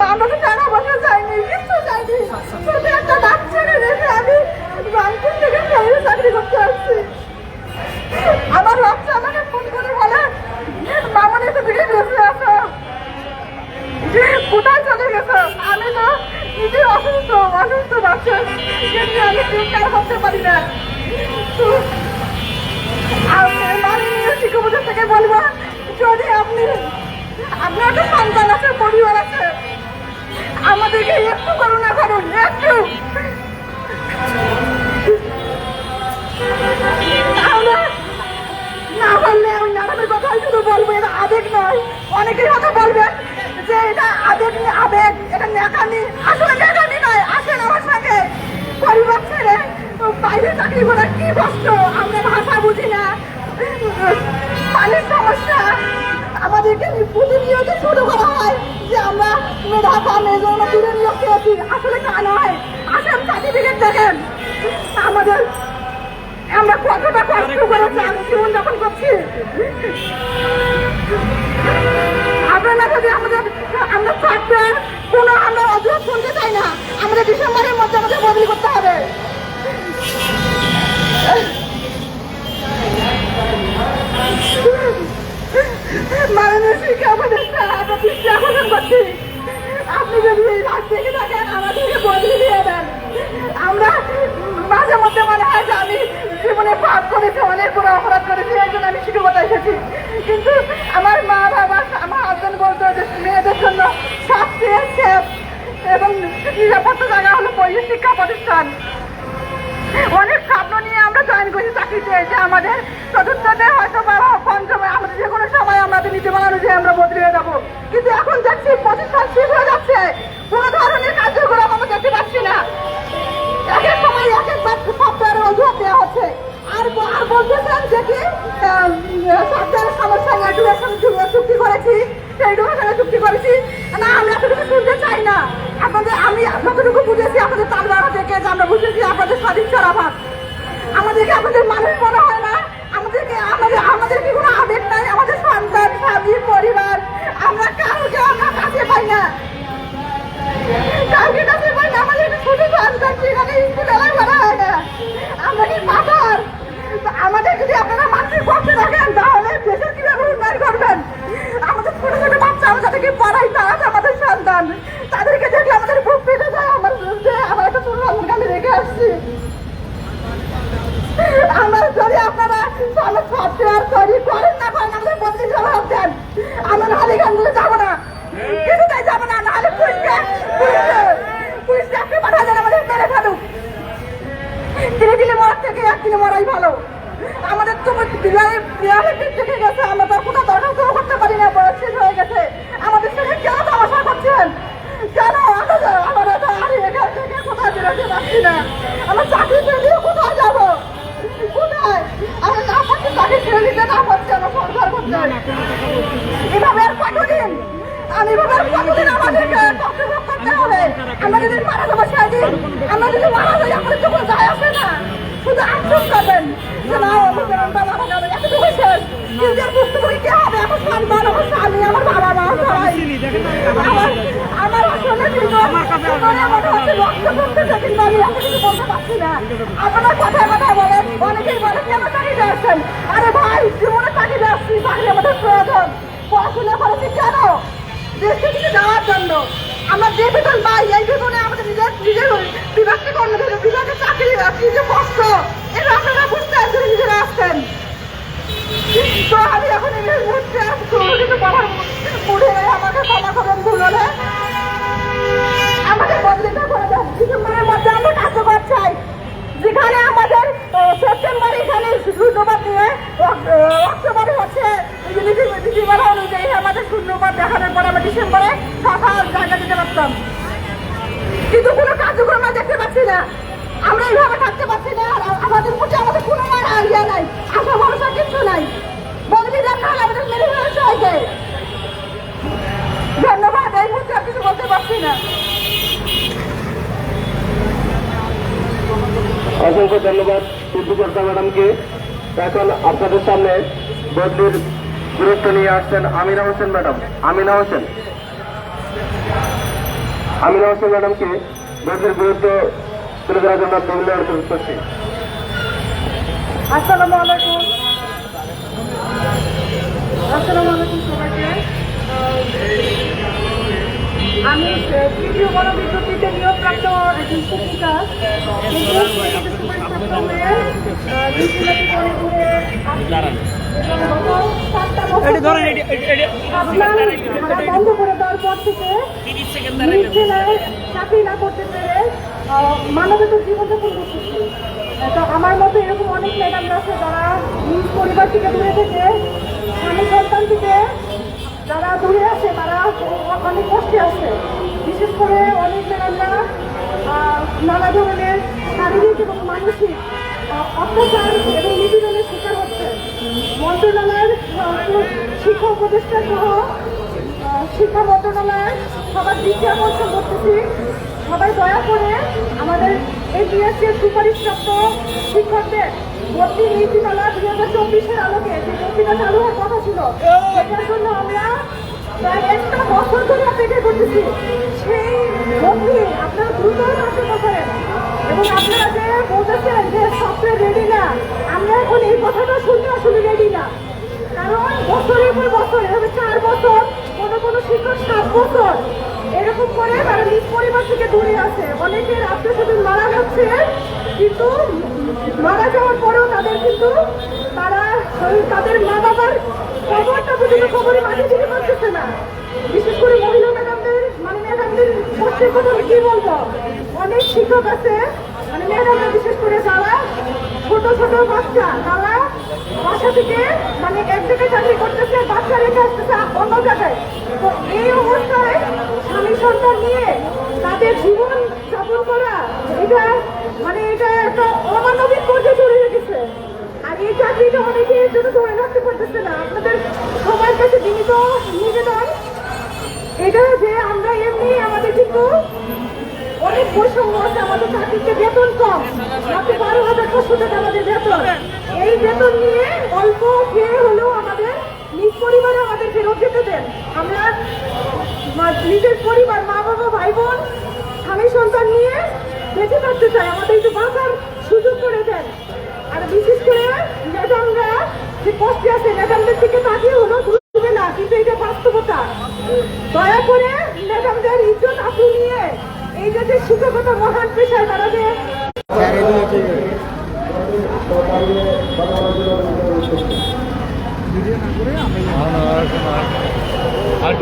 আমরা টাকা পয়সা চাইনি কিছু চাইনি শুধু একটা বাচ্চাকে রেখে আমি বাংলাদেশ থেকে ফেলে চাকরি করতে আসছি। আমার বাচ্চা ফোন করে বলে, মামনি তো দিকে বেঁচে আছো? কোথায় চলে গেছো? আমি তো নিজে অসুস্থ অসুস্থ বাচ্চা। কিন্তু আমি চিন্তা করতে পারি না। থেকে বলব, যদি আপনি, আপনার একটা সন্তান আছে, পরিবার আছে আমরা মেধা পাম এই জন্য দূরে নিয়োগ পেয়েছি আসলে তা নয়। আসেন সার্টিফিকেট দেখেন। আমাদের আমরা কতটা কষ্ট আমি জীবন যাপন করছি। আপনারা যদি আমাদের আমরা সফটওয়্যার কোনো আমরা অজুহাত শুনতে চাই না। আমাদের ডিসেম্বরের মধ্যে হবে। মাননীয় শিক্ষা উপদেষ্টা, আমরা আকর্ষণ করছি আপনি যদি এই রাত থেকে থাকেন আমাদেরকে বদলে দিয়ে দেন আমরা মাঝে মধ্যে মনে হয় যে আমি জীবনে পাপ করেছি অনেক বড় অপরাধ করেছি, এই জন্য আমি শিক্ষকতা এসেছি? কিন্তু আমার মা বাবা, আমার হাজবেন্ড বলতো যে মেয়েদের জন্য সেফ এবং নিরাপত্তা জায়গা হলো শিক্ষা প্রতিষ্ঠান। অনেক স্বপ্ন নিয়ে আমরা জয়েন করি চাকরিতে যে আমাদের চতুর্থতে হয়তো বা পঞ্চমে, আমাদের যে কোনো সময় আমাদের নীতি বানানো যে আমরা বদলে যাব কিন্তু এখন দেখছি প্রতিষ্ঠান আমাদের যদি আপনারা মানুষের পক্ষে রাখেন তাহলে দেশের কীভাবে উন্নয়ন করবেন আমাদের ছোট ছোট বাচ্চা আমরা যাদেরকে পড়াই তারা তো আমাদের সন্তান তাদেরকে দেখলে আমাদের বুক পেটে যায় আমার যে আমার একটা ছোট সন্তানকে আমি রেখে আসছি আমরা যদি আপনারা আমার সফটওয়্যার তৈরি করেন না করেন আমাদের বদলি জবাব দেন আমরা নাহলে এখান থেকে যাব না কিছুতেই যাব না নাহলে পুলিশকে পুলিশকে পুলিশকে আপনি পাঠা দেন আমাদের মেরে ফেলুক ধীরে ধীরে থেকে মরাই ভালো। আমাদের তো বিড়ালে বিড়ালে পিঠ থেকে গেছে, আমরা তো কোনো দরখাস্ত করতে পারি না, বয়স শেষ হয়ে গেছে। আমাদের সঙ্গে কেন করছেন? কেন আমরা তো এখান থেকে কোথায় বেরোতে পারছি না? আমরা চাকরি ছেড়ে দিয়ে কোথায় যাব? কোথায়? আমরা না পাচ্ছি চাকরি ছেড়ে দিতে না পাচ্ছি আমরা সংসার করতে এভাবে আর কতদিন? আমি মারা যাব সেদিন আমরা যদি মারা যাই আমাদের তো কোনো যায় আসে না শুধু আফসোস করবেন যে না আমাদের আমরা মারা যাবে এতটুকু শেষ নিজের বুঝতে পারি কে হবে আমার সন্তান আমার স্বামী আমার বাবা মা সবাই আমার আমার আসলে কিন্তু জীবনে আমার হচ্ছে রক্ত করতেছে কিন্তু আমি এখন কিছু বলতে পারছি না আপনারা কথায় কথায় বলেন অনেকেই বলে কেন চাকরিতে আসছেন আরে ভাই জীবনে চাকরিতে আসছি চাকরি আমাদের প্রয়োজন পড়াশোনা করেছি কেন দেশকে কিছু দেওয়ার জন্য আমরা যে বেতন পাই এই বেতনে আমাদের নিজের নিজের বিভাগকে কর্ম বিভাগের চাকরি যে কষ্ট এটা আপনারা বুঝতে আসছেন নিজেরা আসছেন তো আমি এখন এই মুহূর্তে কোনো কিছু বলার নেই আমাকে ক্ষমা করবেন ভুল হলে আমাদের বদলিটা করে দেন ডিসেম্বরের মধ্যে আমরা কার্যকর চাই যেখানে আমাদের আহ, সেপ্টেম্বরে এখানে শূন্যবাদ নিয়ে অক- আহ, অক্টোবরে হচ্ছে নীতিমালা অনুযায়ী আমাদের শূন্যবাদ দেখানোর পর আমরা ডিসেম্বরে সভা জায়গা দিতে পারতাম কিন্তু কোনো কার্যক্রম দেখতে পাচ্ছি না। আমরা এইভাবে থাকতে পারছি না। আমাদের প্রতি আমাদের কোনো আইডিয়া নাই, আশা ভরসা কিছু নাই। বদলি দেন না আমাদের মেরে ফেলে সবাইকে ধন্যবাদ, এই মুহূর্তে আর কিছু বলতে পারছি না। অসংখ্য ধন্যবাদ সূর্যকর্তা ম্যাডামকে। এখন আপনাদের সামনে বদলির গুরুত্ব নিয়ে আসছেন আমিনা হোসেন ম্যাডাম। আমিনা হোসেন। আমিনা হোসেন ম্যাডামকে বদলির গুরুত্ব তুলে ধরার জন্য অনুরোধ করছি। আলাইকুম। আসসালামু আলাইকুম আমি তৃতীয় গণবিদ্যুৎটিতে নিয়োগপ্রাপ্ত একজন শিক্ষিকা কিন্তু চাকরি না করতে পেরে মানবেত জীবনযাপন করতেছি তো আমার মতো এরকম অনেক ম্যাডামরা আছে যারা নিজ পরিবার থেকে দূরে থেকে স্বামী সন্তান থেকে যারা দূরে আছে তারা অনেক কষ্টে আছে বিশেষ করে অনেক নানা ধরনের শারীরিক এবং মানসিক অত্যাচার এবং নিপীড়নের শিকার হচ্ছে মন্ত্রণালয়ের শিক্ষা উপদেষ্টা সহ শিক্ষা মন্ত্রণালয়ের সবার দৃষ্টি আকর্ষণ করতেছি সবাই দয়া করে আমাদের এই বিএসসির সুপারিশপ্রাপ্ত শিক্ষকদের ভর্তি নীতিমালা দুই হাজার চব্বিশের আলোকে যে ভর্তিটা চালু হওয়ার কথা ছিল, সেটার জন্য আমরা প্রায় একটা বছর ধরে অপেক্ষা করতেছি। সেই ভর্তি আপনারা দ্রুত কার্যকর করেন এবং আপনারা যে বলতেছেন যে সফটওয়্যার রেডি না, আমরা এখন এই কথাটা শুনতে আসলে রেডি না কারণ বছরের পর বছর এভাবে চার বছর কোনো কোনো শিক্ষক সাত বছর এরকম করে তারা নিজ পরিবার থেকে দূরে আছে। অনেকের আত্মীয় স্বজন মারা যাচ্ছে, কিন্তু মারা যাওয়ার পরেও তাদের কিন্তু তারা তাদের মা বাবার খবরটা পর্যন্ত খবরে মাঝে দিতে পারতেছে না। বিশেষ করে মহিলা ম্যাডামদের মানে ম্যাডামদের কষ্টের কথা কি বলব? অনেক শিক্ষক আছে মানে ম্যাডামরা বিশেষ করে যারা ছোট ছোট বাচ্চা, তারা বাসা থেকে মানে এক জায়গায় চাকরি করতেছে বাচ্চা রেখে আসতেছে অন্য জায়গায়। তো এই অবস্থায় স্বামী সন্তান নিয়ে তাদের জীবন যাপন করা, এটা মানে এটা একটা অমানবিক পর্যায়ে চলে গেছে। আর এই চাকরিটা অনেকে এর জন্য ধরে রাখতে পারতেছে না। আপনাদের সবার কাছে বিনীত নিবেদন, এটা যে আমরা এমনি আমাদের কিন্তু অনেক বৈষম্য আছে আমাদের চাকরিতে, বেতন কম। মাত্র বারো হাজার ছশো টাকা আমাদের বেতন। এই বেতন নিয়ে অল্প খেয়ে হলেও আমাদের নিজ পরিবারে আমাদের ফেরত যেতে দেন। আমরা নিজের পরিবার, মা বাবা, ভাই বোন, স্বামী সন্তান নিয়ে বেঁচে থাকতে চাই। আমাদের একটু বাঁচার সুযোগ করে দেন। আর বিশেষ করে ম্যাডামরা যে কষ্টে আছে, ম্যাডামদের দিকে তাকিয়ে হলো বুঝবে না, কিন্তু এটা বাস্তবতা। দয়া করে ম্যাডামদের ইজ্জত আপনি নিয়ে এই যে শিক্ষকতা মহান পেশায় তারা যে আর